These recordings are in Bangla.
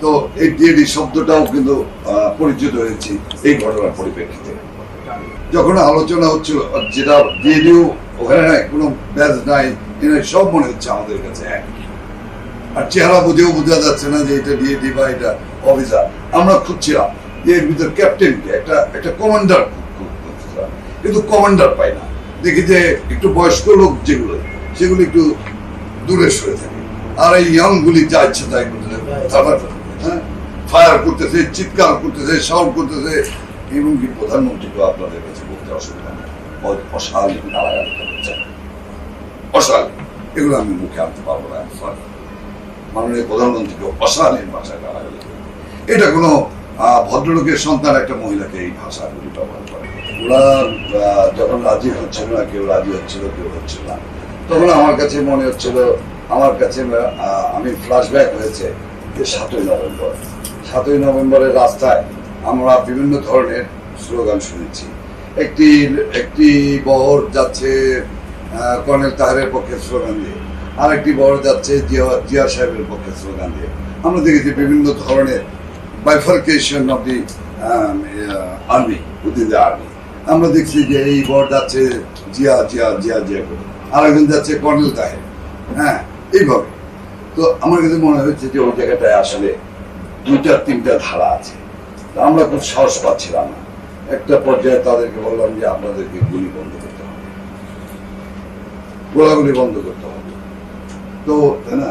তো এই ডিএডি শব্দটাও কিন্তু পরিচিত হয়েছি এই ঘটনার পরিপ্রেক্ষিতে। যখন আলোচনা হচ্ছিল যেটা ডিএডিও ওখানে কোনো ব্যাজ নাই এনে সব মনে হচ্ছে আমাদের কাছে এক। আর চেহারা বুঝেও বোঝা যাচ্ছে না যে এটা ডিএডি বা এটা অফিসার। আমরা খুঁজছিলাম যে এর ভিতর ক্যাপ্টেনকে একটা একটা কমান্ডার কিন্তু কমান্ডার পাই না। দেখি যে একটু বয়স্ক লোক যেগুলো, সেগুলো একটু দূরে সরে থাকে। আর এই ইয়াং গুলি যা ইচ্ছে তাই করতে থাকে। ফায়ার করতেছে, চিৎকার করতেছে, সাউন্ড করতেছে, এমনকি প্রধানমন্ত্রীকেও আপনাদের কাছে বলতে অসুবিধা নেই। অ- অশালীন গালাগালি করছে অশালীন। এগুলো আমি মুখে আনতে পারব না সরি মাননীয় প্রধানমন্ত্রীকে অশালীন ভাষায় গালাগালি। এটা কোনো ভদ্রলোকের সন্তান একটা মহিলাকে এই ভাষাগুলি ব্যবহার করে। ওরা যখন রাজি হচ্ছিল না, কেউ রাজি হচ্ছিল, কেউ হচ্ছিল না। তখন আমার কাছে মনে হচ্ছিল, আমার কাছে আমি ফ্ল্যাশব্যাক হয়েছে যে সাতই নভেম্বর। সাতই নভেম্বরের রাস্তায় আমরা বিভিন্ন ধরনের স্লোগান শুনেছি। একটি একটি বহর যাচ্ছে কর্নেল তাহারের পক্ষে স্লোগান দিয়ে। আরেকটি বহর যাচ্ছে জিয়া জিয়া সাহেবের পক্ষে স্লোগান দিয়ে। আমরা দেখেছি বিভিন্ন ধরনের bifurcation of the army within the army আমরা দেখছি যে এই বর যাচ্ছে জিয়া জিয়া জিয়া জিয়া করে। আরেকজন যাচ্ছে কর্নেল তাহের। হ্যাঁ এইভাবে। তো আমার কাছে মনে হচ্ছে যে ওই জায়গাটায় আসলে দুইটা তিনটা ধারা আছে। আমরা খুব সাহস পাচ্ছিলাম না। একটা পর্যায়ে তাদেরকে বললাম যে আপনাদেরকে গুলি বন্ধ করতে হবে। গোলাগুলি বন্ধ করতে হবে। তো না?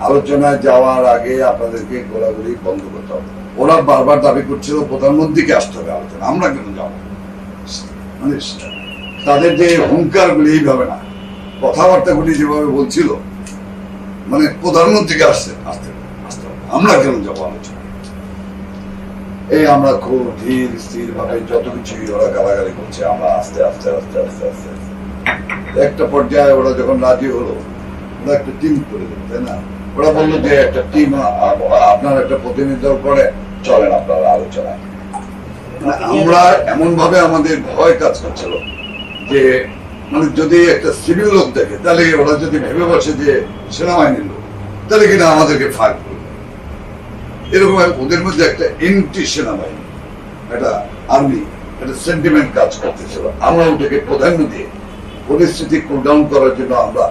আলোচনায় যাওয়ার আগে আপনাদেরকে গোলাগুলি বন্ধ করতে হবে। ওরা বারবার দাবি করছিল, প্রধানমন্ত্রীকে আসতে হবে আলোচনা আমরা কেন যাব? মানে তাদের যে হুঙ্কারগুলি এইভাবে না। কথাবার্তাগুলি যেভাবে বলছিল মানে প্রধানমন্ত্রীকে আসছে আসতে। আমরা কেন যাব আলোচনা? এই আমরা খুব ধীর স্থির ভাবে যত কিছুই ওরা গালাগালি করছে, আমরা আস্তে আস্তে আস্তে আস্তে আস্তে। একটা পর্যায়ে ওরা যখন রাজি হলো, ওরা একটা টিম করে দিল, তাই না? ওরা বলল যে একটা টিম আপনার একটা প্রতিনিধিত্ব করে, চলেন আপনারা আলোচনায় মানে আমরা এমন ভাবে আমাদের ভয় কাজ করছিল যে মানে যদি একটা সিভিল লোক দেখে, তাহলে ওরা যদি ভেবে বসে যে সেনাবাহিনীর লোক, তাহলে কিনা আমাদেরকে ফায়ার করবে। এরকম ওদের মধ্যে একটা এন্টি সেনাবাহিনী একটা আর্মি একটা সেন্টিমেন্ট কাজ করতেছিল। আমরা ওটাকে প্রাধান্য দিয়ে পরিস্থিতি কুল ডাউন করার জন্য আমরা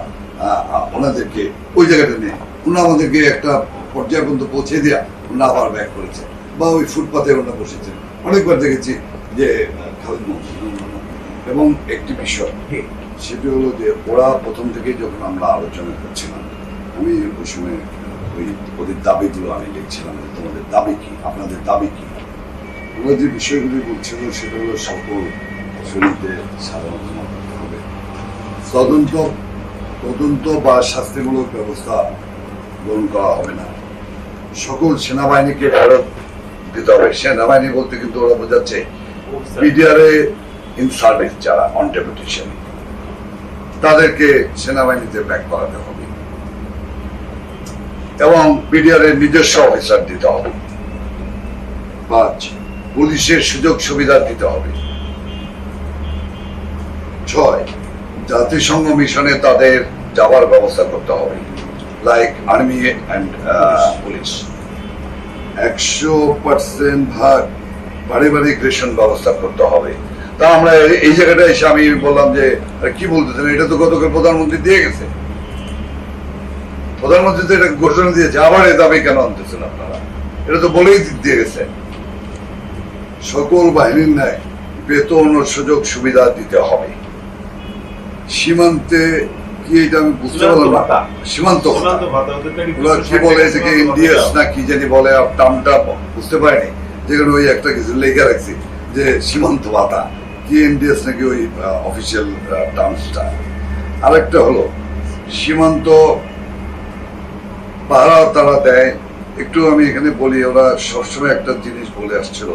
ওনাদেরকে ওই জায়গাটা নিয়ে ওনা আমাদেরকে একটা পর্যায় পর্যন্ত পৌঁছে দেওয়া ওনা আবার ব্যাক করেছে। বা ওই ফুটপাতে ওনা বসেছে। অনেকবার দেখেছি যে খালিদ এবং একটি বিষয় সেটি হলো যে ওরা প্রথম থেকে যখন আমরা আলোচনা করছিলাম আমি ওই সময় ওই, ওদের দাবিগুলো আমি লিখছিলাম তোমাদের দাবি কি? আপনাদের দাবি কি? ওরা যে বিষয়গুলি বলছিল সেটা হলো সকল শরীরদের সাধারণত হবে। তদন্ত তদন্ত বা শাস্তিমূলক ব্যবস্থা গ্রহণ করা হবে না। সকল সেনাবাহিনীকে ফেরত দিতে হবে। সেনাবাহিনী বলতে কিন্তু ওরা বোঝাচ্ছে বিডিআরে ইন সার্ভিস যারা অন তাদেরকে সেনাবাহিনীতে ব্যাক করাতে হবে। এবং বিডিআর এর নিজস্ব অফিসার দিতে হবে। পাঁচ, পুলিশের সুযোগ সুবিধা দিতে হবে। ছয়, জাতিসংঘ মিশনে তাদের যাওয়ার ব্যবস্থা করতে হবে লাইক আর্মি অ্যান্ড পুলিশ একশো পার্সেন্ট ভাগ পারিবারিক রেশন ব্যবস্থা করতে হবে। তা আমরা এই- এই জায়গাটা এসে আমি বললাম যে কি বলতেছেন? এটা তো গতকাল প্রধানমন্ত্রী দিয়ে গেছে। প্রধানমন্ত্রী তো এটা ঘোষণা দিয়েছে আবার এ দাবি কেন আনতেছেন আপনারা? এটা তো বলেই দিয়ে গেছে। সকল বাহিনীর ন্যায় বেতন ও সুযোগ সুবিধা দিতে হবে। সীমান্তে কি এটা আমি বুঝতে পারলাম না। সীমান্ত কি বলে যে ইন্ডিয়াস না কি জানি বলে টার্মটা বুঝতে পারিনি। যেখানে ওই একটা কিছু লেখা রাখছি যে সীমান্ত ভাতা। কি ইন্ডিয়াস নাকি ওই অফিসিয়াল টার্মসটা আরেকটা হলো সীমান্ত পাহারা তারা দেয় একটু আমি এখানে বলি, ওরা সবসময় একটা জিনিস বলে আসছিল।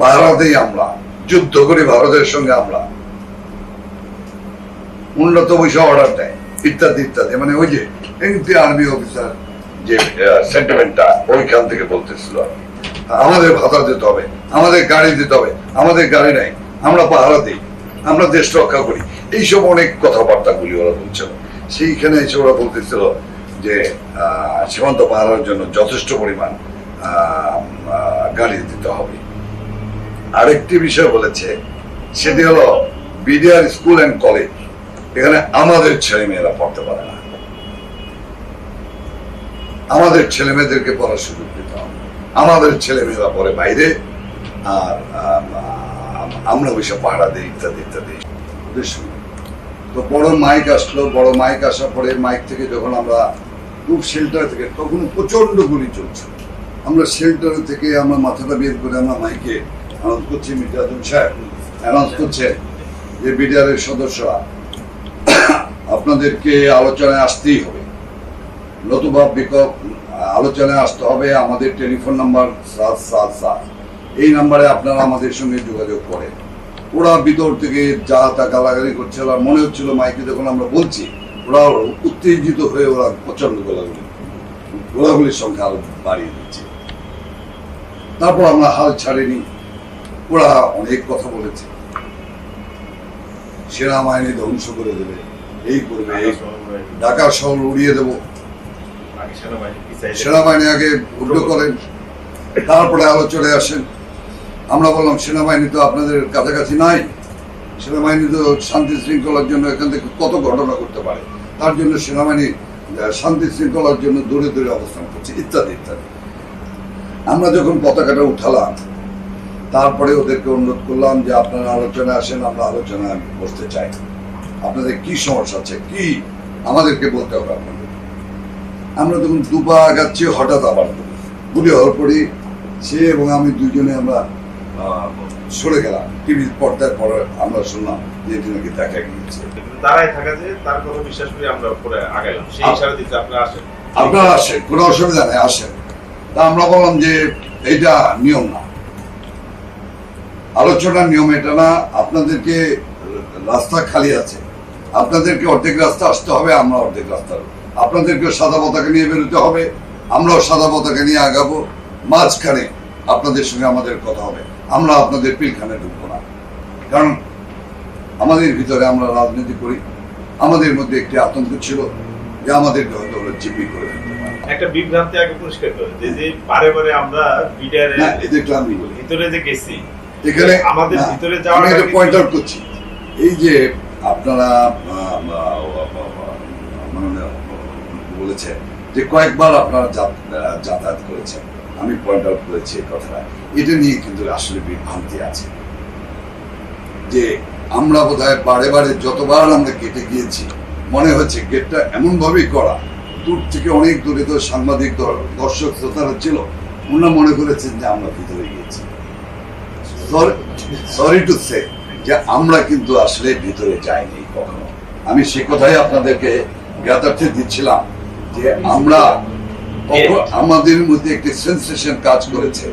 পাহারা দেই আমরা, যুদ্ধ করি ভারতের সঙ্গে আমরা। উন্নত পয়সা অর্ডার দেয়, ইত্যাদি ইত্যাদি। মানে ওই যে এনটি আর্মি অফিসার যে সেন্টিমেন্টটা ওইখান থেকে বলতেছিল। আমাদের ভাতা দিতে হবে, আমাদের গাড়ি দিতে হবে, আমাদের গাড়ি নাই, আমরা পাহারা দিই আমরা দেশ রক্ষা করি। এইসব অনেক কথাবার্তা গুলি ওরা বলছিল। সেইখানে এসে ওরা বলতেছিল যে সীমান্ত পাহারার জন্য যথেষ্ট পরিমাণ গাড়ি দিতে হবে। আরেকটি বিষয় বলেছে সেটি হলো বিডিআর স্কুল অ্যান্ড কলেজ এখানে আমাদের ছেলে মেয়েরা পড়তে পারে না। আমাদের ছেলে মেয়েদেরকে পড়ার সুযোগ দিতে হবে। আমাদের ছেলে মেয়েরা পড়ে বাইরে আর আম, আম, আমরা ওইসব পাহারা দিই ইত্যাদি ইত্যাদি। তো বড় মাইক আসলো বড় মাইক আসার পরে মাইক থেকে যখন আমরা খুব শেল্টার থেকে তখন প্রচণ্ড গুলি চলছে। আমরা শেল্টার থেকে আমরা মাথাটা বের করে আমরা মাইকে অ্যানাউন্স করছি মির্জাদুল সাহেব অ্যানাউন্স করছে যে বিডিআরের সদস্যরা আপনাদেরকে আলোচনায় আসতেই হবে। নতুবা বিকল্প, আলোচনায় আসতে হবে আমাদের টেলিফোন নাম্বার সাত সাত সাত। এই নাম্বারে আপনারা আমাদের সঙ্গে যোগাযোগ করেন। ওরা ভিতর থেকে যা তা গালাগালি করছে আর মনে হচ্ছিল মাইকে যখন আমরা বলছি ওরা উত্তেজিত হয়ে ওরা প্রচণ্ড গোলাগুলি, গোলাগুলির সংখ্যা আরও বাড়িয়ে দিচ্ছে। তারপর আমরা হাল ছাড়িনি, ওরা অনেক কথা বলেছে। সেনাবাহিনী ধ্বংস করে দেবে, এই করবে, এই ঢাকা শহর উড়িয়ে দেবো। সেনাবাহিনী আগে উল্টো করেন, তারপরে আলোচনায় আসেন। আমরা বললাম সেনাবাহিনী তো আপনাদের কাছাকাছি নাই। সেনাবাহিনী তো শান্তি শৃঙ্খলার জন্য এখান থেকে কত ঘটনা করতে পারে? তার জন্য সেনাবাহিনী শান্তি শৃঙ্খলার জন্য দূরে দূরে অবস্থান করছে, ইত্যাদি ইত্যাদি। আমরা যখন পতাকাটা উঠালাম, তারপরে ওদেরকে অনুরোধ করলাম যে আপনারা আলোচনায় আসেন, আমরা আলোচনা বসতে চাই। আপনাদের কি সমস্যা আছে? কি আমাদেরকে বলতে হবে আপনাদের? আমরা তখন দুপা আগাচ্ছি, হঠাৎ আবার গুলি। হওয়ার পরই সে এবং আমি দুজনে আমরা সরে গেলাম। টিভির পর্দায় পরে আমরা শুনলাম যে এটি নাকি দেখা গিয়েছে দাঁড়ায় থাকা যে তার কথা বিশ্বাস করে আমরা পরে আগাইলাম। সেই ইশারা দিতে আপনারা আসেন। আপনারা আসেন কোনো অসুবিধা নেই আসেন। তা আমরা বললাম যে এটা নিয়ম না। আলোচনার নিয়ম এটা না আপনাদেরকে রাস্তা খালি আছে। আপনাদেরকে অর্ধেক রাস্তা আসতে হবে আমরা অর্ধেক রাস্তা। আপনাদেরকে সাদা পতাকা নিয়ে বেরোতে হবে আমরাও সাদা পতাকা নিয়ে আগাবো। মাঝখানে আপনাদের সঙ্গে আমাদের কথা হবে। আমরা আপনাদের পিলখানে ঢুকবো না। কারণ আমাদের ভিতরে আমরা রাজনীতি করি আমাদের মধ্যে একটি আতঙ্ক ছিল যে আমাদেরকে হয়তো ওরা জিপি করে একটা বিভ্রান্তি আগে পরিষ্কার করে যে যে বারে বারে আমরা বিডারে এদেরকে বলি। ভিতরে যে গেছি এখানে আমাদের ভিতরে যাওয়ার আমি পয়েন্ট আউট করছি। এই যে আপনারা মানে বলেছে যে কয়েকবার আপনারা যাতায়াত করেছেন। আমি পয়েন্ট আউট করেছি এই কথাটা। এটা নিয়ে কিন্তু আসলে বিভ্রান্তি আছে। যে আমরা বোধহয় বারে বারে যতবার আমরা কেটে গিয়েছি, মনে হচ্ছে গেটটা এমন ভাবেই করা। দূর থেকে অনেক দূরে তো সাংবাদিক দর- দর্শক, শ্রোতারা ছিল। ওনারা মনে করেছেন যে আমরা ভিতরে গিয়েছি। সরি টু সে যে আমরা কিন্তু আসলে ভিতরে যাইনি কখনো। আমি সে কথাই আপনাদেরকে জ্ঞাতার্থে দিচ্ছিলাম যে আমরা আমাদের মধ্যে একটি সেন্সেশন কাজ করেছে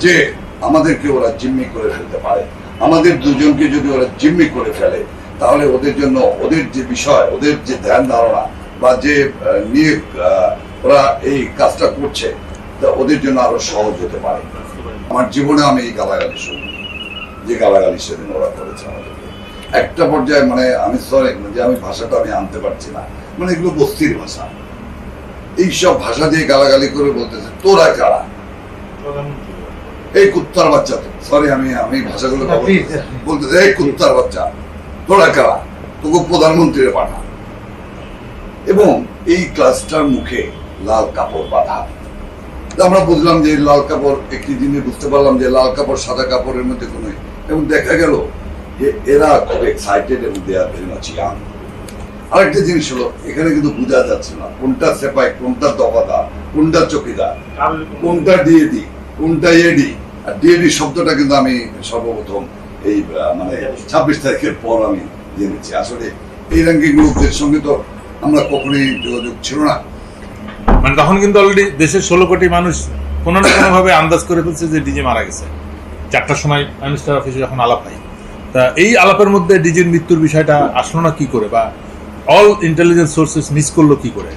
যে আমাদেরকে ওরা জিম্মি করে ফেলতে পারে। আমাদের দুজনকে যদি ওরা জিম্মি করে ফেলে, তাহলে ওদের জন্য ওদের যে বিষয়, ওদের যে ধ্যান ধারণা বা যে নিয়ে ওরা এই কাজটা করছে, তা ওদের জন্য আরও সহজ হতে পারে। আমার জীবনে আমি এই গালাগালি শুনি। যে গালাগালি সেদিন ওরা করেছে একটা পর্যায়ে মানে আমি সরি যে আমি ভাষাটা আমি আনতে পারছি না। মানে এগুলো বস্তির ভাষা। এইসব ভাষা দিয়ে গালাগালি করে বলতেছে। তোরা কারা? এই কুত্তার বাচ্চা তো। সরি আমি আমি ভাষাগুলো বলতেছে এই কুত্তার বাচ্চা। তোরা কারা? তোকে প্রধানমন্ত্রীর পাঠা এবং এই ক্লাসটার মুখে লাল কাপড় বাঁধা। তো আমরা বুঝলাম যে লাল কাপড় একটি জিনিস বুঝতে পারলাম যে লাল কাপড় সাদা কাপড়ের মধ্যে কোনো এবং দেখা গেল যে এরা খুব এক্সাইটেড এবং they are very much young আরেকটা জিনিস হলো, এখানে কিন্তু বোঝা যাচ্ছে না কোনটা সেপাই, কোনটা দফাদার কোনটা চকিদার, কোনটা ডিএডি, কোনটা এডি। আর ডিএডি শব্দটা কিন্তু আমি সর্বপ্রথম এই মানে ছাব্বিশ তারিখের পর আমি জেনেছি আসলে এই র্যাঙ্কিং গ্রুপদের সঙ্গে তো আমরা কখনোই যোগাযোগ ছিল না। মানে তখন কিন্তু অলরেডি দেশের ষোলো কোটি মানুষ কোনো না কোনো ভাবে আন্দাজ করে ফেলছে যে ডিজি মারা গেছে। চারটার সময় মিনিস্টার অফিসে যখন আলাপ হয়। তা এই আলাপের মধ্যে ডিজির মৃত্যুর বিষয়টা আসলো না কি করে? বা অল ইন্টেলিজেন্স সোর্সেস মিস করল কি করে?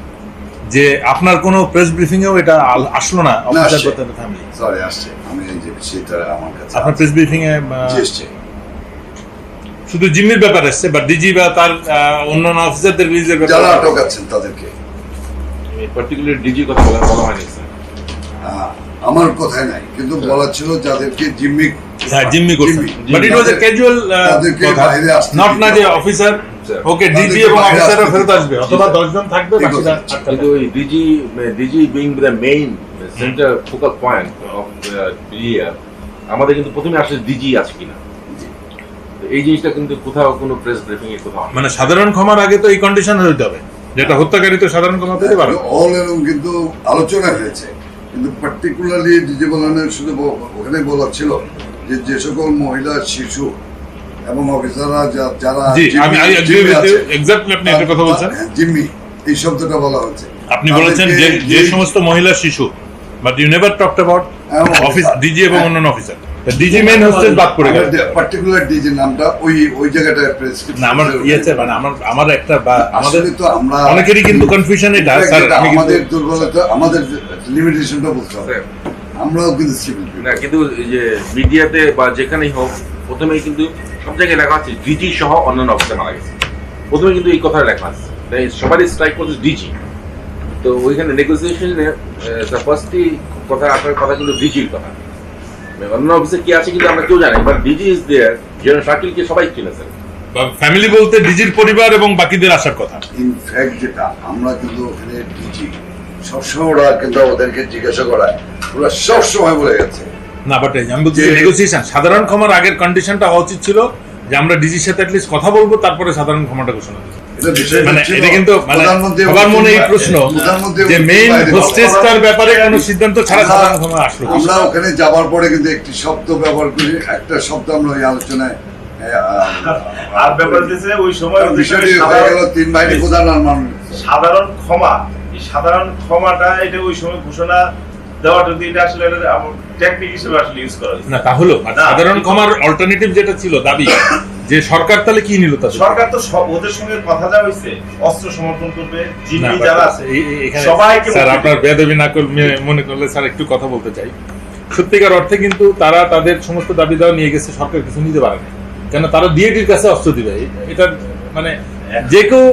যে আপনার কোনো প্রেস ব্রিফিং এও এটা আসলো না অফিসার আসছে। ফ্যামিলি সরি আসছে। আমি এই যে সেটা আমার কাছে আপনার প্রেস ব্রিফিং এ এসছে। শুধু জিম্মির ব্যাপার আসছে বা ডিজি বা তার অন্যান্য অফিসারদের রিলিজের যারা আটক আছেন তাদেরকে। আমি পার্টিকুলার ডিজি কথা বলা বলা হয়নি। আমার কথাই নাই কিন্তু বলা ছিল যাদেরকে জিম্মি হ্যাঁ জিম্মি করছে but it was A casual তাদেরকে বাইরে আসতে নট না যে অফিসার ওকে ডিজি এবং অফিসাররা ফেরত আসবে। অথবা জি, দশজন থাকবে বাকিরা কিন্তু ওই DG DG being the main centre focal point of year আমাদের কিন্তু প্রথমে আসলে ডিজি আছে কিনা। এই জিনিসটা কিন্তু কোথাও কোনো প্রেস ব্রিফিং এ কোথাও মানে সাধারণ ক্ষমার আগে তো এই কন্ডিশন হইতে হবে যেটা হত্যাকারী তো সাধারণ ক্ষমা পেতে পারে। অল এরকম কিন্তু আলোচনা হয়েছে। কিন্তু পার্টিকুলারলি ডিজে বলানের শুধু ওখানে বলা ছিল যে যে সকল মহিলা শিশু এবং অফিসাররা যারা জিম্মি- এই শব্দটা বলা হচ্ছে আপনি বলেছেন যে যে সমস্ত মহিলা শিশু but you never talked about office. DG এবং। অন্যান্য অফিসার হচ্ছে বাদ পড়ে গেল পার্টিকুলার ডিজি নামটা ওই ওই জায়গাটায় প্রেসক্রিপশন না আমার ইয়েতে মানে আমার আমার একটা আমাদের তো আমরা অনেকেরই কিন্তু কনফিউশন এটা আমাদের দুর্বলতা আমাদের লিমিটেশনটা বুঝতে হবে। আমরাও কিন্তু সিভিল না কিন্তু যে মিডিয়াতে বা যেখানেই হোক প্রথমেই কিন্তু সব জায়গায় লেখা আছে ডিজি সহ অন্যান্য অফিসার মারা গেছে। প্রথমে কিন্তু এই কথা লেখা আছে তাই সবারই স্ট্রাইক করছে ডিজি তো ওইখানে নেগোসিয়েশনে ফার্স্টই কথা আসার কথা কিন্তু ডিজির কথা। অন্য অফিসে কি আছে কিন্তু আমরা কেউ জানি বাট ডিজি ইজ দেয়ার শাকিলকে সবাই চিনে স্যার ফ্যামিলি বলতে ডিজির পরিবার এবং বাকিদের আসার কথা। ইনফ্যাক্ট যেটা আমরা কিন্তু ওখানে ডিজি সবসময় ওরা কিন্তু ওদেরকে জিজ্ঞাসা করায়। ওরা সবসময় বলে গেছে। না বাট আমি বলছি নেগোসিয়েশন সাধারণ ক্ষমার আগের কন্ডিশনটা হওয়া উচিত ছিল যে আমরা ডিজির সাথে অ্যাটলিস্ট কথা বলব তারপরে সাধারণ ক্ষমাটা ঘোষণা এটা মানে কিন্তু মানে প্রধানমন্ত্রী এবং সবার মনে এই প্রশ্ন যে মেইন বাইরে। ব্যাপারে কোনো সিদ্ধান্ত ছাড়া সাধারণ ক্ষমা আসলো। আমরা ওখানে যাবার পরে কিন্তু একটি শব্দ ব্যবহার করি একটা শব্দ আমরা ওই আলোচনায় আর ব্যাপার হচ্ছে ওই সময় ওদের বিষয়টি সঙ্গে গেল সাধারণ- তিন বাহিনী প্রধান সাধারণ ক্ষমা। সাধারণ ক্ষমাটা এটা ওই সময় ঘোষণা দেওয়ার যদি এটা আসলে টেকনিক হিসেবে আসলে ইউজ করা না তা হলো সাধারণ ক্ষমার অল্টারনেটিভ যেটা ছিল দাবি যে সরকার তাহলে কি নিল তাদের? সরকার তো ওদের সঙ্গে কথা যা হয়েছে অস্ত্র সমর্পণ করবে জিম্মি যারা আছে সবাইকে স্যার আপনার বেদবি না মনে করলে স্যার একটু কথা বলতে চাই। সত্যিকার অর্থে কিন্তু তারা তাদের সমস্ত দাবি দাওয়া নিয়ে গেছে সরকার কিছু নিতে পারে না। কেন তারা ডিএটির কাছে অস্ত্র দিবে। এটা মানে যে কেউ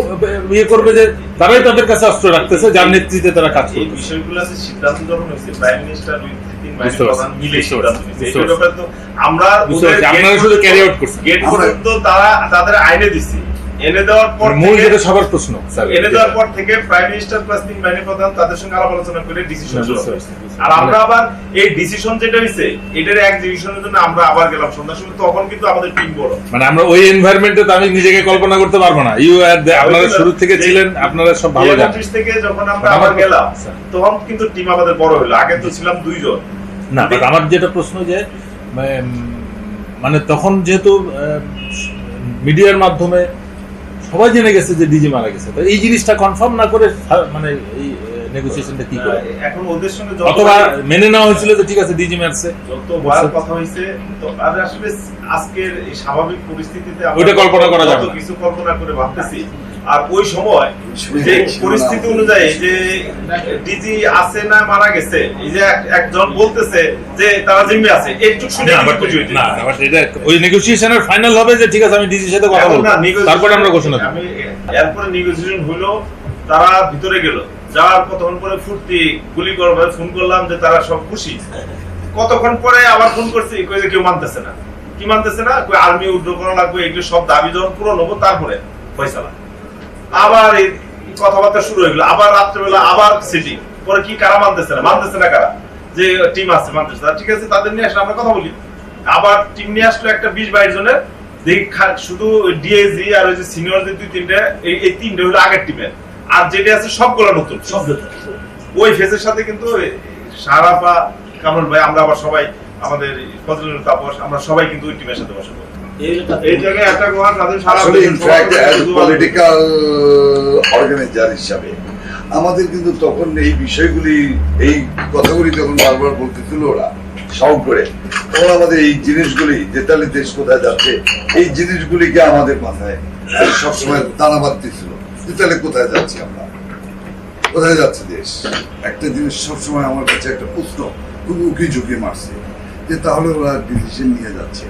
ইয়ে করবে যে তারাই তাদের কাছে অস্ত্র রাখতেছে যার নেতৃত্বে তারা কাজ করবে বিষয়গুলো আছে সিদ্ধান্ত যখন হয়েছে প্রাইম মিনিস্টার উইথ আমরা শুধু। পর্যন্ত তারা তাদের আইনে দিছি। এনে দেওয়ার পর মানে মূল যেটা সবার প্রশ্ন এনে দেওয়ার পর থেকে প্রাইম মিনিস্টার প্লাস তিন বাহিনী প্রধান তাদের সঙ্গে আলাপ আলোচনা করে ডিসিশন না, শুরু বুঝতে হবে। পারছি, বুঝতে আর আমরা আবার এই ডিসিশন যেটা হয়েছে এটার এক জন্য আমরা আবার গেলাম। সন্ধ্যার সময় তখন কিন্তু আমাদের টিম বড়। মানে আমরা ওই এনভায়রনমেন্টে তো আমি নিজেকে কল্পনা করতে পারব না। ইউ আপনারা শুরু থেকে ছিলেন আপনারা সব ভালো যে জানেন অফিস থেকে যখন আমরা আবার গেলাম। তখন কিন্তু টিম আমাদের বড় হলো। আগে তো ছিলাম দুইজন। না বাট আমার যেটা প্রশ্ন যে মানে তখন যেহেতু মিডিয়ার মাধ্যমে সবাই জেনে গেছে যে ডিজি মারা গেছে তো এই জিনিসটা কনফার্ম না করে মানে এই নেগোসিয়েশনটা কি করে? এখন ওদের সঙ্গে যত অথবা মেনে নেওয়া হয়েছিল যে ঠিক আছে ডিজি মারছে। যত বার কথা হয়েছে তো আর আসলে আজকের এই স্বাভাবিক পরিস্থিতিতে ওইটা কল্পনা করা যাবে কিছু কল্পনা করে ভাবতেছি আর ওই সময় যে পরিস্থিতি অনুযায়ী যে ডিজি আছে না মারা গেছে এই যে একজন বলতেছে যে তারা জিম্মি আছে একটু শুনে বাট খুশি হইতে না বাট এটা ওই নেগোসিয়েশনের ফাইনাল হবে যে ঠিক আছে আমি ডিজির সাথে কথা বলব। না, তারপরে আমরা ঘোষণা আমি এরপরে নেগোসিয়েশন হইল তারা ভিতরে গেল। যাওয়ার কতক্ষণ পরে ফুর্তি গুলি করবে ফোন করলাম যে তারা সব খুশি। কতক্ষণ পরে আবার ফোন করছি কই যে কেউ মানতেছে না। কি মানতেছে না? কই আর্মি উড্র করা লাগবে এগুলো সব দাবি যখন পূরণ হব তারপরে। ফয়সালা। আবার এই কথাবার্তা শুরু হয়ে গেলো। আবার রাত্রেবেলা আবার সিটি পরে কি কারা মানতেছে না? মানতেছে না কারা? যে টিম আছে, মানতেছে ঠিক আছে, তাদের নিয়ে আসলে আমরা কথা বলি। আবার টিম নিয়ে আসলো একটা বিশ বাইশ জনের। দেখি শুধু ডিএজি আর ওই যে সিনিয়র যে দুই তিনটে, এই তিনটে হলো আগের টিমের আর যেটা আছে সবগুলো নতুন। সব। ওই ফেসের সাথে কিন্তু সারাপা, কামরুল ভাই, আমরা আবার সবাই, আমাদের তাপস, আমরা সবাই কিন্তু ওই টিমের সাথে বসে হিসাবে আমাদের কিন্তু তখন এই বিষয়গুলি এই কথাগুলি যখন বারবার বলতেছিল ওরা সাউন্ড করে তখন আমাদের এই জিনিসগুলি যেতালি দেশ কোথায় যাচ্ছে এই জিনিসগুলিকে আমাদের মাথায় সবসময় দানা বাঁধতেছিল যেতালে কোথায় যাচ্ছি আমরা? কোথায় যাচ্ছে দেশ? একটা জিনিস সবসময় আমার কাছে একটা প্রশ্ন খুব উকি ঝুঁকি মারছে যে তাহলে ওরা ডিসিশন নিয়ে যাচ্ছে।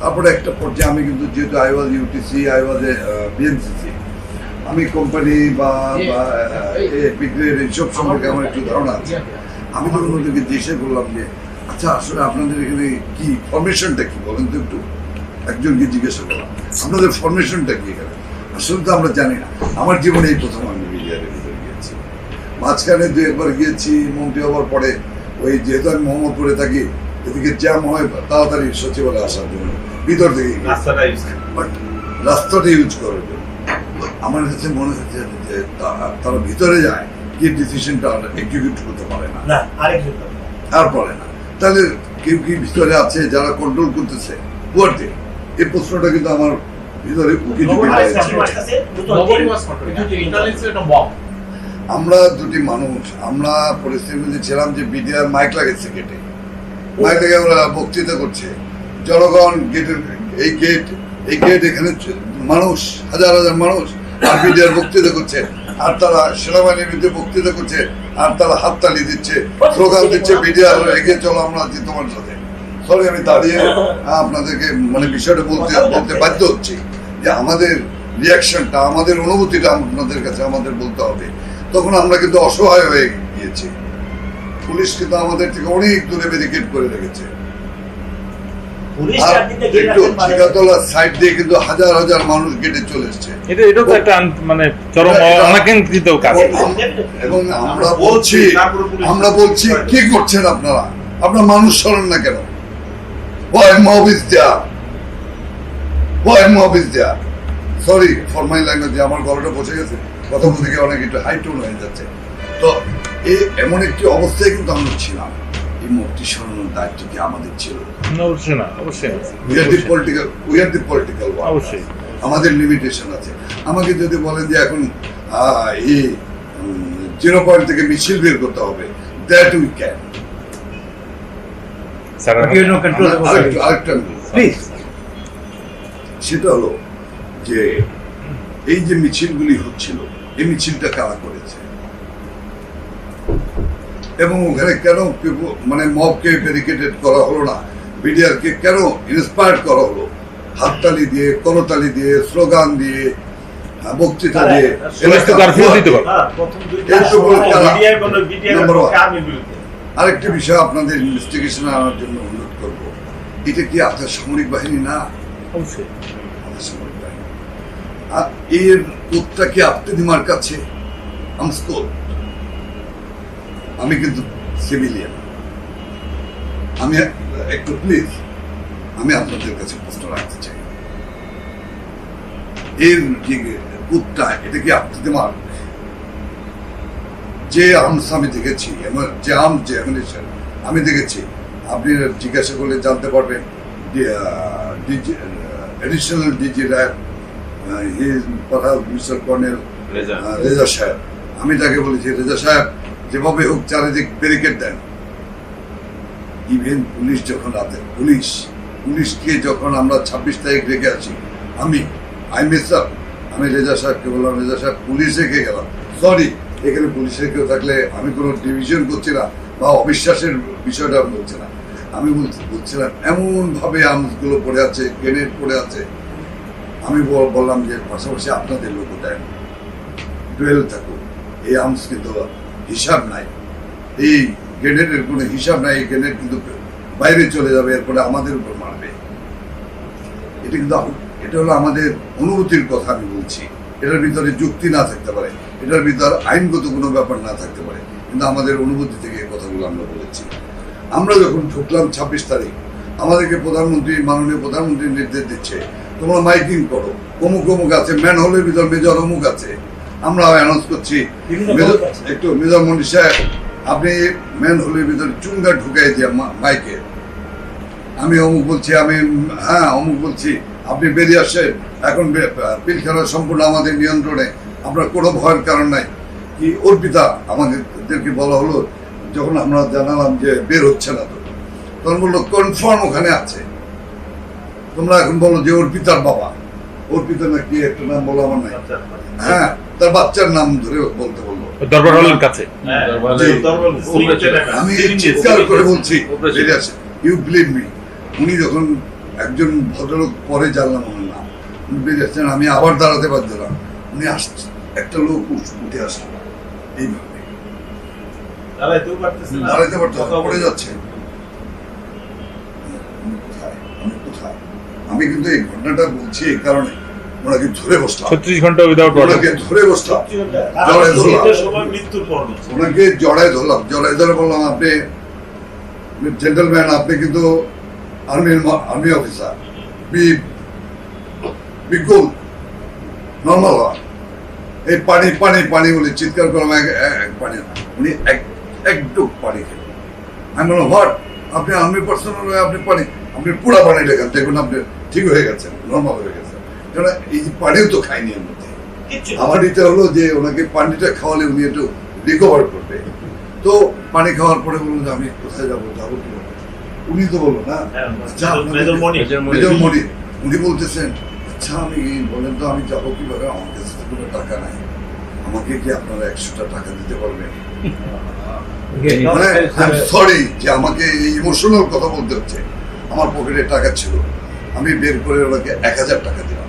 তারপরে একটা পর্যায়ে আমি কিন্তু যেহেতু I was UTC I was BNCC আমি কোম্পানি বা বা, এ, এইসব সম্পর্কে আমার একটু ধারণা আছে। আমি তখন ওদেরকে জিজ্ঞেস করলাম যে আচ্ছা আসলে আপনাদের এখানে কি ফরমেশনটা কি? বলেন তো একটু। একজনকে জিজ্ঞাসা করলাম আপনাদের ফরমেশনটা কি এখানে? আসলে তো আমরা জানি না। আমার জীবনে এই প্রথম আমি মিডিয়ার ভিতরে গিয়েছি। মাঝখানে দু একবার গিয়েছি মন্ত্রী হওয়ার পরে ওই যেহেতু আমি মোহাম্মদপুরে থাকি এদিকে জ্যাম হয় তাড়াতাড়ি সচিবালয়ে আসার জন্য। ভিতর থেকে রাস্তাটা use করে। বাট রাস্তাটা ইউজ করার জন্য আমার কাছে মনে হচ্ছে যে তারা ভিতরে যায় গিয়ে ডিসিশনটা এক্সিকিউট করতে পারে না। আর পারে না। তাহলে কেউ কি ভিতরে আছে যারা কন্ট্রোল করতেছে? ওয়ার্ডে এই প্রশ্নটা কিন্তু আমার ভিতরে উকি। আমার দুটি মানুষ আমরা পরিস্থিতির মধ্যে ছিলাম যে বিডিআর মাইক লাগাচ্ছে গেটে মাইক লাগে আমরা বক্তৃতা করছে। জনগণ গেটের এই গেট এই গেট এখানে মানুষ হাজার হাজার মানুষ আর বিডিআর বক্তৃতা করছে। আর তারা সেনাবাহিনীর বিরুদ্ধে বক্তৃতা করছে আর তারা হাততালি দিচ্ছে স্লোগান দিচ্ছে বিডিআর এগিয়ে চলো আমরা আছি তোমার সাথে। সরি আমি দাঁড়িয়ে আপনাদেরকে মানে বিষয়টা বলতে বলতে বাধ্য হচ্ছি যে আমাদের রিয়াকশনটা আমাদের অনুভূতিটা আপনাদের কাছে আমাদের বলতে হবে। তখন আমরা কিন্তু অসহায় হয়ে গিয়েছি। পুলিশ কিন্তু আমাদের থেকে অনেক দূরে ব্যারিকেড করে রেখেছে। পুলিশ আর চারদিকে ঘিরে একটু ঠিকাতলার সাইড দিয়ে কিন্তু হাজার হাজার মানুষ গেটে চলে এসছে। এটা এটা তো একটা আন- মানে চরম অনাকাঙ্ক্ষিত কাজ। এবং আমরা বলছি, বলছি কি করছেন আপনারা? আপনারা মানুষ সরেন না কেন? গলাটা বসে গেছে। কথা বলতে গিয়ে অনেক একটু হাই টোন হয়ে যাচ্ছে। তো এমন একটি অবস্থায় কিন্তু আমরা ছিলাম। এই মূর্তি সরানোর দায়িত্ব কি আমাদের ছিল? অবশ্যই না অবশ্যই we are the political we are the political অবশ্যই। আমাদের লিমিটেশন আছে। আমাকে যদি বলেন যে এখন এই জিরো পয়েন্ট থেকে মিছিল বের করতে হবে দ্যাট উই ক্যান. সেটা হলো যে এই যে মিছিলগুলি হচ্ছিল এই মিছিলটা কারা করেছে? এবং ওখানে কেন মানে মবকে ব্যারিকেটেড করা হলো না? বিডিআরকে কেন ইন্সপায়ার করা হলো? হাততালি দিয়ে করতালি দিয়ে স্লোগান দিয়ে বক্তৃতা দিয়ে। হ্যাঁ, আরেকটি বিষয় আপনাদের ইনভেস্টিগেশন আনার জন্য অনুরোধ করব। এটা কি আপনার সামরিক বাহিনী না? আর এর কোদটা কি আপনার কাছে? আমস্কোদ আমি কিন্তু সিভিলিয়ান আমি একটু প্লিজ আমি আপনাদের কাছে প্রশ্ন রাখতে চাই। এর যে কুদটা এটা কি আপনাদের মার্ক যে আর্মস আমি দেখেছি আমার যে আর্ম যে অ্যামিনেশন আমি দেখেছি আপনি জিজ্ঞাসা করলে জানতে পারবেন এডিশনাল ডিজি র্যাব কথা মিস্টার কর্নেল রেজা সাহেব। আমি তাকে বলেছি রেজা সাহেব যেভাবে হোক চারিদিক ব্যারিকেড দেন। ইভেন পুলিশ যখন রাতে পুলিশ পুলিশকে যখন আমরা ছাব্বিশ তারিখ রেখে আছি, আমি আই মিস আমি রেজা সাহেবকে বললাম, রেজা সাহেব পুলিশ রেখে গেলাম? সরি এখানে পুলিশের কেউ থাকলে আমি কোনো ডিভিশন করছি না বা অবিশ্বাসের বিষয়টা আমি বলছি না। আমি বলছি বলছিলাম, এমনভাবে আমগুলো পড়ে আছে গ্রেনেড পড়ে আছে। আমি বললাম যে, পাশাপাশি আপনাদের লোক দেন ডুয়েল থাকুক, এই আর্মস কিন্তু হিসাব নাই। এই গ্রেনেডের কোনো হিসাব নাই, এই গ্রেনেড কিন্তু বাইরে চলে যাবে এরপরে আমাদের উপর মারবে। এটা কিন্তু এটা হলো আমাদের অনুভূতির কথা আমি বলছি। এটার ভিতরে যুক্তি না থাকতে পারে। এটার ভিতর আইনগত কোনো ব্যাপার না থাকতে পারে। কিন্তু আমাদের অনুভূতি থেকে এই কথাগুলো আমরা বলেছি। আমরা যখন ঢুকলাম ছাব্বিশ তারিখ, আমাদেরকে প্রধানমন্ত্রী, মাননীয় প্রধানমন্ত্রী নির্দেশ দিচ্ছে, তোমরা মাইকিং করো। অমুক অমুক আছে ম্যান হোলের ভিতর মেজর অমুক আছে। আমরা অ্যানাউন্স করছি। একটু মেজর মন্ডি সাহেব আপনি ম্যান হোলের ভিতর চুঙ্গা ঢুকাই দিয়া মাইকে আমি অমুক বলছি আমি হ্যাঁ অমুক বলছি। আপনি বেরিয়ে আসেন। এখন পিল খেলা সম্পূর্ণ আমাদের নিয়ন্ত্রণে। আপনার কোনো ভয়ের কারণ নাই। কি অর্পিতা আমাদেরকে বলা হলো যখন আমরা জানালাম যে বের হচ্ছে না তো। তখন বলল কনফার্ম ওখানে আছে। তোমরা এখন বলো যে অর্পিতার বাবা। অর্পিতা না কি একটা নাম বলো আমার নাই। আচ্ছা, হ্যাঁ। তার বাচ্চার নাম ধরে বলতে বলল। দরবার হলের কাছে? হ্যাঁ, দেখা। আমি চিৎকার করে বলছি ইউ বিলিভ মি উনি যখন একজন ভদ্রলোক পরে জানলাম ওনার নাম উনি বেরিয়ে আসছেন আমি আবার দাঁড়াতে বাধ্য হলাম। উনি আসছেন একটা লোক উঠ- উঠে আসলো। এইভাবে। না। দাঁড়াইতে পারতো পড়ে যাচ্ছে। আমি কিন্তু এই ঘটনাটা বলছি এই কারণে। ওনাকে ধরে বসলাম। ছত্রিশ ঘণ্টা উইদাউট ওনাকে ধরে বসলাম। ধরলাম। ওনাকে জড়াই ধরলাম। জড়াই ধরে বললাম আপনি জেন্টলম্যান আপনি কিন্তু আর্মির army officer be be cool normal এই পানি পানি পানি বলে চিৎকার করলাম এক পানি। উনি এক এক ডুব পানি খেলেন। আমি বললাম হোয়াট? আপনি আর্মি পার্সোনাল আপনি পানি আপনি পুরা পানি লেখেন। দেখুন আপনি ঠিক হয়ে গেছেন নর্মাল হয়ে গেছেন। কেন এই যে পানিও তো খাইনি এর মধ্যে। আমার ইচ্ছা হলো যে ওনাকে পানিটা খাওয়ালে উনি একটু রিকভার করবে। তো পানি খাওয়ার পরে বলল যে আমি কোথায় যাব যাব কি? উনি তো বলল না হ্যাঁ, আচ্ছা, মনি। উনি বলতেছেন আচ্ছা আমি বলেন তো আমি যাব কীভাবে? আমার কাছে তো কোনো টাকা নাই। আমাকে কি আপনারা একশোটা টাকা দিতে পারবেন? মানে সরি যে আমাকে ইমোশনাল কথা বলতে হচ্ছে। আমার পকেটে টাকা ছিল। আমি বের করে ওনাকে এক হাজার টাকা দিলাম।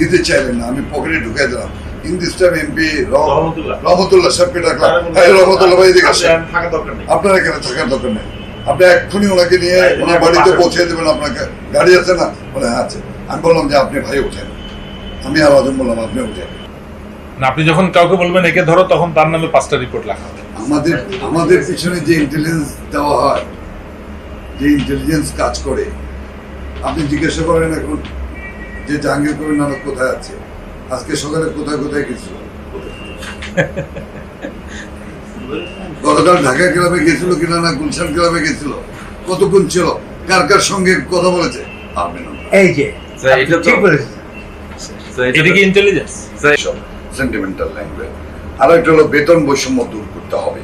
নিতে চাইলেন না আমি পকেটে ঢুকাই দিলাম। ইন এমপি রহমতুল্লাহ। রহমতুল্লাহ সাহেবকে ডাকলাম তারা বলল, রহমতুল্লাহ ভাই এদিকে আপনি আসেন। আর থাকা দরকার নেই। আপনার এখানে থাকার দরকার নেই। আপনি এক্ষুনি ওনাকে নিয়ে ওনার বাড়িতে পৌঁছে দেবেন আপনাকে। গাড়ি আছে না? বলে হ্যাঁ আছে। আমি বললাম যে আপনি ভাই ওঠেন। আমি আর আজম বললাম আপনি না আপনি যখন কাউকে বলবেন একে ধরো তখন তার নামে পাঁচটা রিপোর্ট লেখা আমাদের আমাদের পিছনে যে ইন্টেলিজেন্স দেওয়া হয় যে ইন্টেলিজেন্স কাজ করে আপনি জিজ্ঞাসা করেন এখন যে জাহাঙ্গীর কবির নানক কোথায় আছে? আজকে সকালে কোথায় কোথায় গেছিল? গতকাল ঢাকা ক্লাবে গেছিল কিনা না গুলশান ক্লাবে গেছিল? কতক্ষণ ছিল? কার কার সঙ্গে কথা বলেছে? এই যে স্যার, ঠিক বলেছেন। এটা এটা কি ইন্টেলিজেন্স সেন্টিমেন্টাল ল্যাঙ্গুয়েজ আর একটা হলো বেতন বৈষম্য দূর করতে হবে।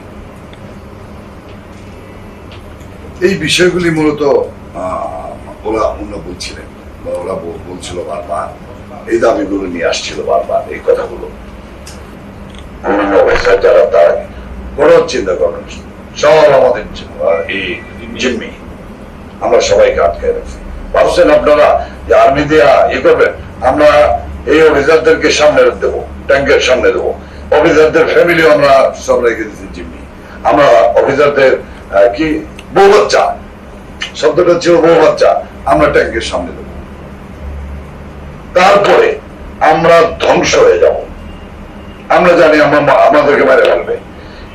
এই বিষয়গুলি মূলত আহ, ওরা অন্য বলছিলেন। ওরা বল- বলছিল বারবার, এই দাবিগুলো নিয়ে আসছিল বারবার, এই কথাগুলো। যারা তারা চিন্তা করেন আমাদের এই জিম্মি। আমরা সবাইকে আটকে রাখছি। ভাবছেন আপনারা যে আর্মি দেয়া ইয়ে করবেন আমরা এই অফিসারদেরকে সামনে দেবো, ট্যাঙ্কের সামনে দেবো। অফিসারদের ফ্যামিলি আমরা সব রেখে দিচ্ছি জিম্মি। আমরা অফিসারদের কি, বউ বাচ্চা। শব্দটা ছিল বউ বাচ্চা, আমরা ট্যাঙ্কের সামনে দেবো। তারপরে আমরা ধ্বংস হয়ে যাব। আমরা জানি আমরা আমাদেরকে মেরে ফেলবে।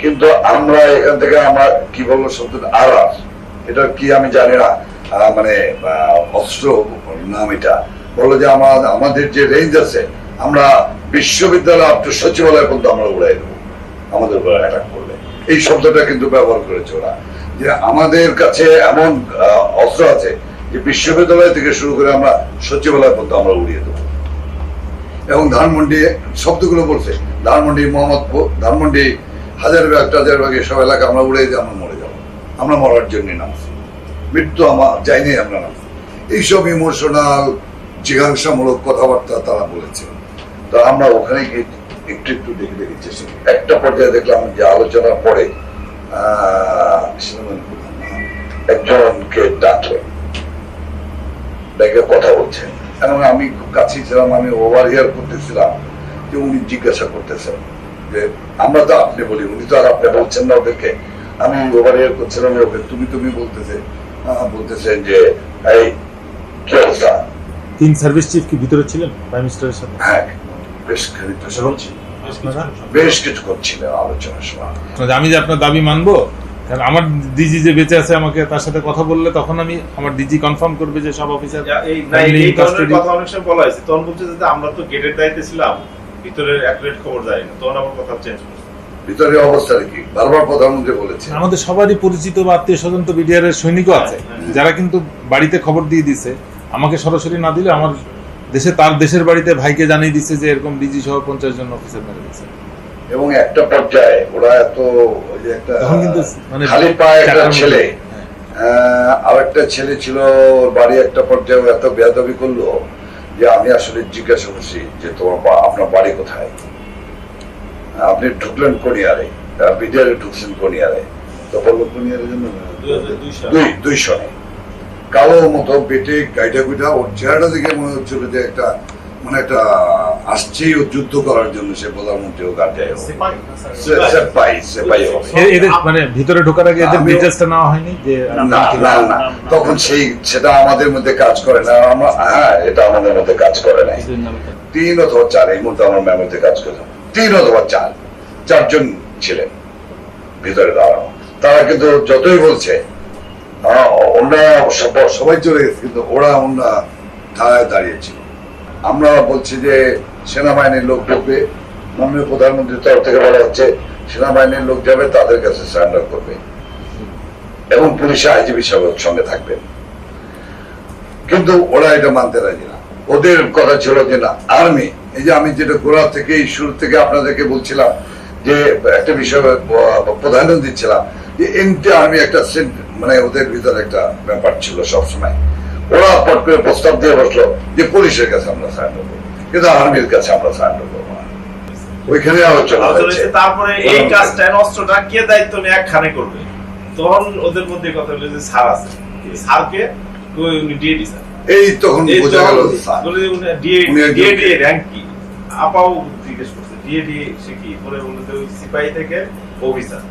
কিন্তু আমরা এখান থেকে আমরা কি বলব শব্দটা আর এটা কি আমি জানি না। মানে অস্ত্র নাম এটা। বলল যে আমার আমাদের যে রেঞ্জ আছে, আমরা বিশ্ববিদ্যালয় আপ টু সচিবালয় পর্যন্ত আমরা উড়াই দেবো। আমাদের উপরে অ্যাটাক করলে এই শব্দটা কিন্তু ব্যবহার করেছে ওরা। যে আমাদের কাছে এমন অস্ত্র আছে যে বিশ্ববিদ্যালয় থেকে শুরু করে আমরা সচিবালয় পর্যন্ত আমরা উড়িয়ে দেবো। এবং ধানমন্ডি শব্দগুলো বলছে। ধানমন্ডি মোহাম্মদপুর, ধানমন্ডি হাজারবাগ টাজারবাগ এসব এলাকা আমরা উড়ে দিয়ে আমরা মরে যাব। আমরা মরার জন্য নামছি। মৃত্যু আমার যাইনি আমরা নামছি। এইসব ইমোশনাল, জিজ্ঞাসামূলক কথাবার্তা তারা বলেছে। তো আমরা ওখানে গিয়ে একটু একটু দেখে দেখে চেষ্টা। একটা পর্যায়ে দেখলাম যে আলোচনার পরে একজনকে ডাকলেন। ডেকে কথা বলছেন। এবং আমি খুব কাছেই ছিলাম আমি ওভার হিয়ার করতেছিলাম যে উনি জিজ্ঞাসা করতেছেন যে আমরা তো আপনি বলি উনি তো আর আপনি বলছেন না ওদেরকে। আমি ওভার হিয়ার করছিলাম ওকে তুমি তুমি বলতেছে বলতেছেন যে এই কি অবস্থা? তিন সার্ভিস চিফ কি ভিতরে ছিলেন? প্রাইম মিনিস্টারের সাথে? হ্যাঁ বেশ খানিকটা বেশ কিছু করছিলেন আলোচনার সময়। আমি যে আপনার দাবি মানবো আমার ডিজি যে বেঁচে আছে আমাকে তার সাথে কথা বললে তখন আমি আমার ডিজি কনফার্ম করবে যে সব অফিসার এই কথা অনেক সময় বলা হয়েছে। তখন বলছে যে আমরা তো গেটের দায়িত্বে ছিলাম ভিতরের অ্যাকুরেট খবর জানি না। তখন আবার কথা চেঞ্জ করছে। ভিতরে অবস্থা কি? বারবার প্রধানমন্ত্রী বলেছে। আমাদের সবারই পরিচিত বা আত্মীয় স্বজন তো বিডিআর এর সৈনিকও আছে। হ্যাঁ। যারা কিন্তু বাড়িতে খবর দিয়ে দিছে। আমাকে সরাসরি না দিলে আমার দেশে তার দেশের বাড়িতে ভাইকে জানিয়ে দিচ্ছে যে এরকম ডিজি সহ পঞ্চাশ জন অফিসার মেরে দিচ্ছে এবং একটা পর্যায়ে ওরা এত ওই যে একটা মানে খালি পায়ে একটা ছেলে। আর একটা ছেলে ছিল ওর বাড়ি একটা পর্যায়ে এত বেয়াদবি করল যে আমি আসলে জিজ্ঞাসা করছি যে তোমার আপনার বাড়ি কোথায়? আপনি ঢুকলেন কোনিয়ারে বিডিআরে ঢুকছেন কোনিয়ারে। তো বলল কোনিয়ারের জন্য দুই দুই দুই দুই সনে। কালো মতো বেটে গাইডা গুইডা ওর চেহারাটা দেখে মনে হচ্ছিল যে একটা মানে একটা আসছেই ও যুদ্ধ করার জন্য সে প্রধানমন্ত্রী না? সেপাই। সেপাই এদের মানে ভিতরে ঢোকার আগে এদের নেওয়া হয়নি যে না না না তখন সেই সেটা আমাদের মধ্যে কাজ করে না। আমরা হ্যাঁ এটা আমাদের মধ্যে কাজ করে নাই। তিন অথবা চার এই মুহূর্তে আমার মেমোরিতে কাজ করে তিন অথবা চার। চারজন ছিলেন ভিতরে দাঁড়ানো। তারা কিন্তু যতই বলছে সব- সবাই চলে গেছে কিন্তু ওরা ওরা ধারায় দাঁড়িয়েছিল আমরা বলছি যে সেনাবাহিনীর লোক ঢুকবে। মাননীয় প্রধানমন্ত্রীর তরফ থেকে বলা হচ্ছে সেনাবাহিনীর লোক যাবে, তাদের কাছে সারেন্ডার করবে এবং পুলিশ আইজিবি সাহেবের সঙ্গে থাকবেন কিন্তু ওরা এটা মানতে রাজি না। ওদের কথা ছিল যে না, আর্মি, এই যে আমি যেটা গোড়া থেকে শুরু থেকে আপনাদেরকে বলছিলাম যে একটা বিষয় প্রাধান্য দিচ্ছিলাম যে এনটি আর্মি একটা মানে ওদের ভিতরে একটা ব্যাপার ছিল সবসময়। ওরা পট করে প্রস্তাব দিয়ে বসল যে পুলিশের কাছে আমরা সারেন্ডার করব। কিন্তু আর্মির কাছে আমরা সারেন্ডার করব না। ওইখানে আলোচনা হয়েছে। তারপরে এই কাজটা অস্ত্রটা কে দায়িত্ব নিয়ে একখানে করবে? তখন ওদের মধ্যে কথা হলো যে স্যার আছে। স্যারকে? উনি এই তখন বোঝা গেল স্যার। দিয়ে র্যাঙ্ক কি? আপাও জিজ্ঞেস করছে দিয়ে সে কি? পরে ওই সিপাহী থেকে অফিসার।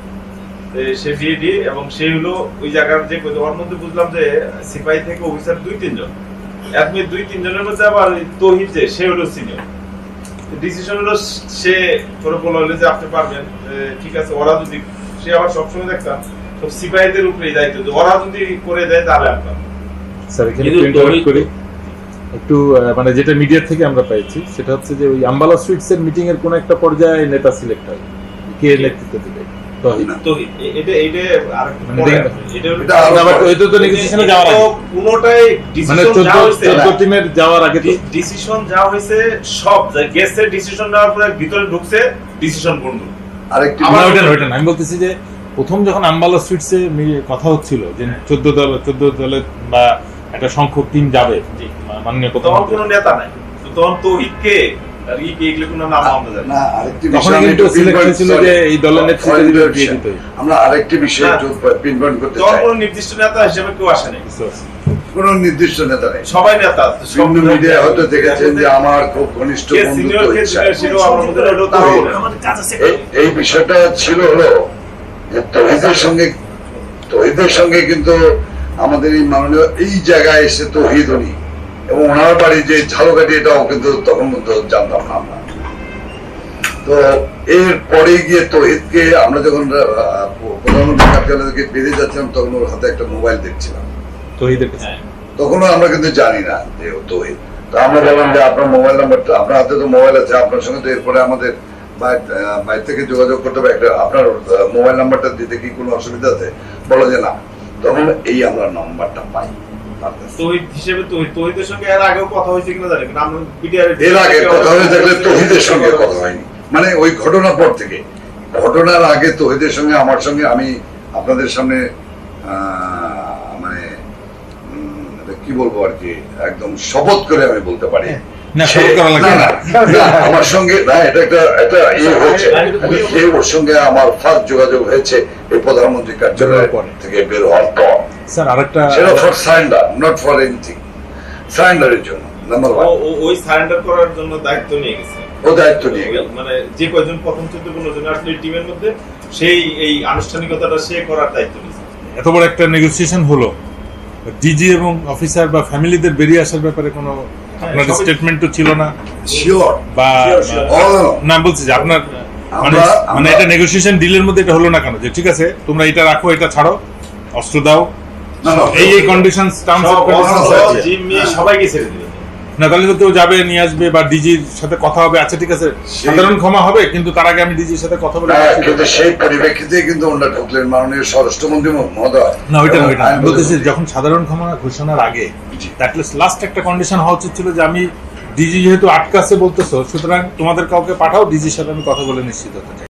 সে দিয়ে এবং সে হলো ওই জায়গার যে ওর মধ্যে বুঝলাম যে সিপাহী থেকে অফিসার দুই তিনজন। একমি দুই তিনজনের মধ্যে আবার ওই তহিদ যে সে হলো সিনিয়র ডিসিশন হলো সে করে বলা হলো যে আপনি পারবেন ঠিক আছে ওরা যদি সে আবার সবসময় দেখতাম সব সিপাহীদের উপরেই দায়িত্ব যে ওরা যদি করে দেয় তাহলে পারব। স্যার এখানে কিন্তু একটু করি। একটু মানে যেটা মিডিয়া থেকে আমরা পেয়েছি সেটা হচ্ছে যে ওই আম্বালা সুইটস এর মিটিং এর কোন একটা পর্যায়ে নেতা সিলেক্ট হয় কে নেতৃত্ব দিবে। তো তো যাওয়ার আগে। তো ডিসিশন হয়েছে তো। সব গেছে ডিসিশন নেওয়ার পরে ভিতরে ঢুকছে ডিসিশন বন্ধ। আরেকটি। আমি বলতেছি যে প্রথম যখন আম্বালা সুইটসে কথা হচ্ছিল যে চোদ্দ দল চোদ্দ দলের বা একটা সংখ্যক টিম যাবে মাননীয় কোনো নেতা নাই। তখন তহিদ কে আমরা আরেকটি বিষয় এই নির্দিষ্ট নেতা হিসেবে কেউ আসে নাই কোন নির্দিষ্ট নেতা নেই। সবাই নেতা বিভিন্ন মিডিয়া হয়তো দেখেছেন যে আমার খুব ঘনিষ্ঠ বিষয়টা ছিল হলো যে তহিদের সঙ্গে তহিদের সঙ্গে কিন্তু আমাদের এই মাননীয় এই জায়গায় এসে তহিদ উনি এবং ওনার বাড়ি যে ঝালকাঠি এটাও কিন্তু তখন জানতাম না আমরা। তো এর পরে গিয়ে তহিদকে আমরা যখন প্রধানমন্ত্রী কার্যালয় থেকে বেরিয়ে যাচ্ছিলাম তখন ওর হাতে একটা মোবাইল দেখছিলাম। হ্যাঁ। তখনও আমরা কিন্তু জানি না যে ও তহিদ। তো আমরা বললাম যে আপনার মোবাইল নাম্বারটা আপনার হাতে তো মোবাইল আছে আপনার সঙ্গে তো এরপরে আমাদের বাইরে থেকে যোগাযোগ করতে হবে। একটা আপনার মোবাইল নাম্বারটা দিতে কি কোনো অসুবিধা আছে? বলো যে না। তখন এই আমরা নাম্বারটা পাই। তহিদ হিসেবে তহিদ। তহিদের সঙ্গে এর আগেও কথা হয়েছে কিনা জানি কিন্তু আমরা বিডিআর এর আগে কথা হয়ে থাকলে তহিদের সঙ্গে কথা হয়নি। মানে ওই ঘটনার পর থেকে। ঘটনার আগে তহিদের সঙ্গে আমার সঙ্গে আমি আপনাদের সামনে মানে কি বলব আর কি একদম শপথ করে আমি বলতে পারি। না, আমার সঙ্গে না এটা একটা একটা ইয়ে হয়েছে। এই ওর সঙ্গে আমার ফার্স্ট যোগাযোগ হয়েছে এই প্রধানমন্ত্রী কার্যালয় থেকে বের হওয়ার পর। স্যার আরেকটা সেটা for surrender not for anything সারেন্ডারের জন্য নাম্বার ওয়ান ওই সারেন্ডার করার জন্য দায়িত্ব নিয়ে গেছে। ও দায়িত্ব নিয়ে গেল মানে যে কয়জন প্রথম চোদ্দ পনেরো জন আসলে টিমের মধ্যে সেই এই আনুষ্ঠানিকতাটা সে করার দায়িত্ব নিয়েছে। এত বড় একটা নেগোসিয়েশন হলো। ডিজি এবং অফিসার বা ফ্যামিলিদের বেরিয়ে আসার ব্যাপারে কোনো আপনাদের সবই- স্টেটমেন্ট তো ছিল না? শিওর বা. অল না বলছি যে আপনার মানে মানে এটা নেগোসিয়েশন ডিলের মধ্যে এটা হলো না কেন? যে ঠিক আছে তোমরা এটা রাখো এটা ছাড়ো অস্ত্র দাও এই এই কন্ডিশন টার্মস অফ কন্ডিশন আছে। জিম মিয়ে সবাইকে ছেড়ে দিবে। না তাহলে তো কেউ যাবে নিয়ে আসবে বা ডিজির সাথে কথা হবে আচ্ছা ঠিক আছে। সাধারণ ক্ষমা হবে কিন্তু তার আগে আমি ডিজির সাথে কথা বলে হ্যাঁ, কিন্তু সেই পরিপ্রেক্ষিতে কিন্তু ওনারা ঢুকলেন মাননীয় স্বরাষ্ট্রমন্ত্রী মহোদয়। না ওইটা ওইটা আমি বলতেছি যখন সাধারণ ক্ষমা ঘোষণার আগে। অ্যাটলিস্ট লাস্ট একটা কন্ডিশন হওয়া উচিত ছিল যে আমি ডিজি যেহেতু আটকাছে বলতেছো সুতরাং তোমাদের কাউকে পাঠাও ডিজির সাথে আমি কথা বলে নিশ্চিত হতে চাই।